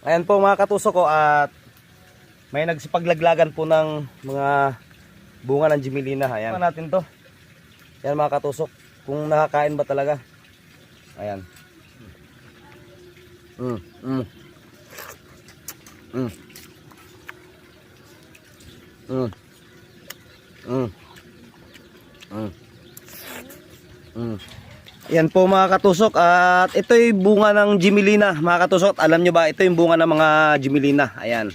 Ayan po mga katusok ko at may nagsipaglaglagan po ng mga bunga ng Jimelina. Ayan. Tingnan natin to. Ayan mga katusok. Kung nakakain ba talaga. Ayan. Mm. Mm. Mm. Mm. Mm. Yan po mga katusok at ito yung bunga ng Jimelina mga katusok. Alam nyo ba ito yung bunga ng mga Jimelina. Ayan.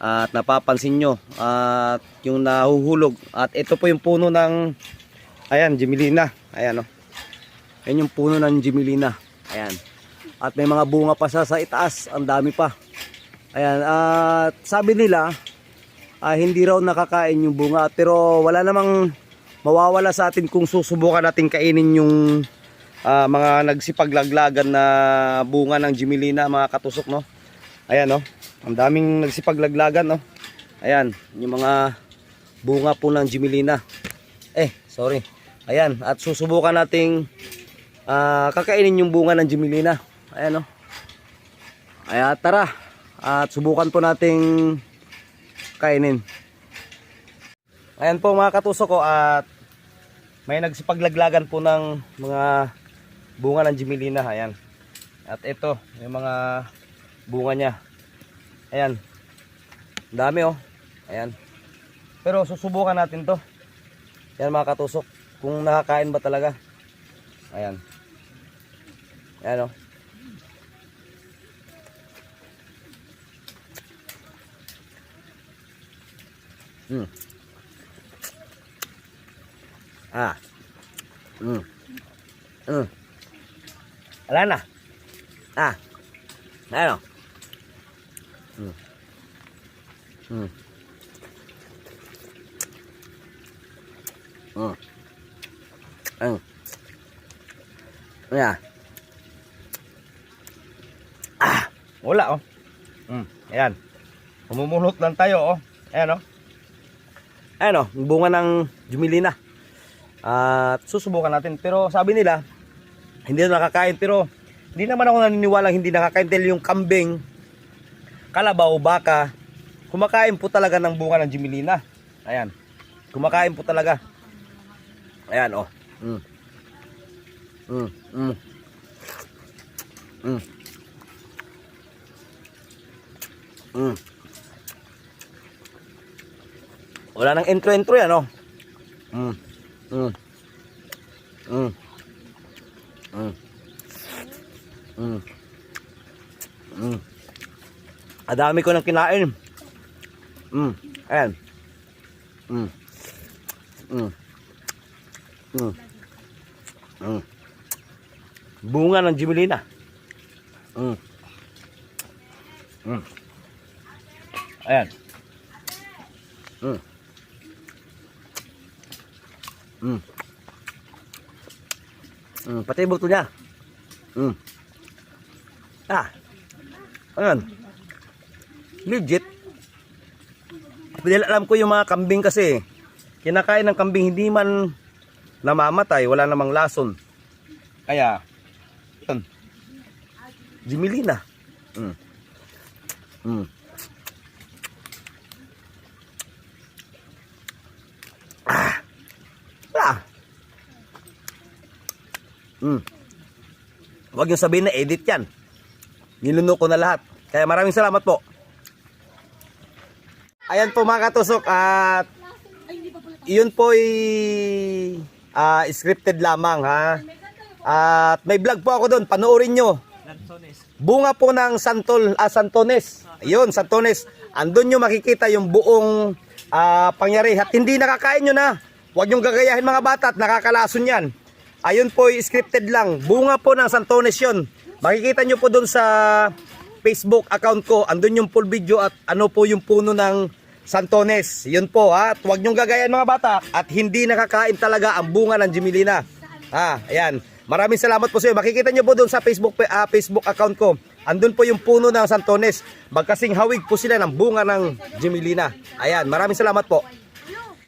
At napapansin nyo at yung nahuhulog at ito po yung puno ng ayan Jimelina. Ayan o. Yan yung puno ng Jimelina. Ayan. At may mga bunga pa sa, sa itaas. Ang dami pa. Ayan. At sabi nila ah, hindi raw nakakain yung bunga pero wala namang mawawala sa atin kung susubukan natin kainin yung ah, mga nagsipaglaglagan na bunga ng Jimelina mga katusok no. Ayan no. Ang daming nagsipaglaglagan no. Ayan, yung mga bunga po ng Jimelina. Eh, sorry. Ayan, at susubukan nating ah, kakainin yung bunga ng Jimelina. Ayan no. Ayan, tara. At subukan po nating kainin. Ayan po mga katusok ko at may nagsipaglaglagan po ng mga bunga ng Jimelina. Ayan. At ito, yung mga bunga niya. Ayan. Dami oh. Ayan. Pero susubukan natin to. Ayan mga katusok. Kung nakakain ba talaga. Ayan. Ayan oh. Hmm. Ah. Hmm. Hmm. Wala na. Ah. Ano? Hmm. Hmm. Hmm. Hmm. Yeah. Ah, wala oh. Hmm, ayan. Pumumulot lang tayo oh. Ayan oh. Ayan oh, bunga ng Jumelina. At susubukan natin. Pero sabi nila, hindi na nakakain. Pero hindi naman ako naniniwala hindi nakakain. Dahil yung kambing, kalabaw, baka, kumakain po talaga ng bunga ng Jimelina. Ayan. Kumakain po talaga. Ayan, oh. Mm. Mm, mm. Mm. Mm. Wala nang intro-intro yan, oh. Mm. Mm. Mm. Mm. Mm. Adami ko nang kinain. Mm. Ayan. Mm. Mm. Mm. Mm. Bunga ng Jimelina. Mm. Mm. Ayan. Mm. Mm. Mm, pati buto niya. Mm. Ah. Ayan. Legit. Dahil alam ko yung mga kambing kasi, kinakain ng kambing hindi man namamatay, wala namang lason. Kaya, yun. Jimelina. Mm. Mm. Ah. Ah. Mm. Huwag yung sabihin na edit yan. Niluno ko na lahat. Kaya maraming salamat po. Ayan po mga katusok at yun po ay ah, scripted lamang ha. At may vlog po ako doon, panoorin nyo. Bunga po ng Santol, ah, Santones. Ayun, Santones. Andun nyo makikita yung buong ah, pangyari. At hindi nakakain nyo na. Huwag nyo gagayahin mga bata at nakakalason yan. Ayun po, scripted lang. Bunga po ng Santones yun. Makikita nyo po doon sa Facebook account ko. Andun yung full video at ano po yung puno ng Santones. Yun po ha. At huwag nyo gagayahin mga bata. At hindi nakakain talaga ang bunga ng Jimelina. Ha, ayan. Maraming salamat po sa iyo. Makikita nyo po doon sa Facebook ah, Facebook account ko. Andun po yung puno ng Santones. Magkasing hawig po sila ng bunga ng Jimelina. Ayan, maraming salamat po.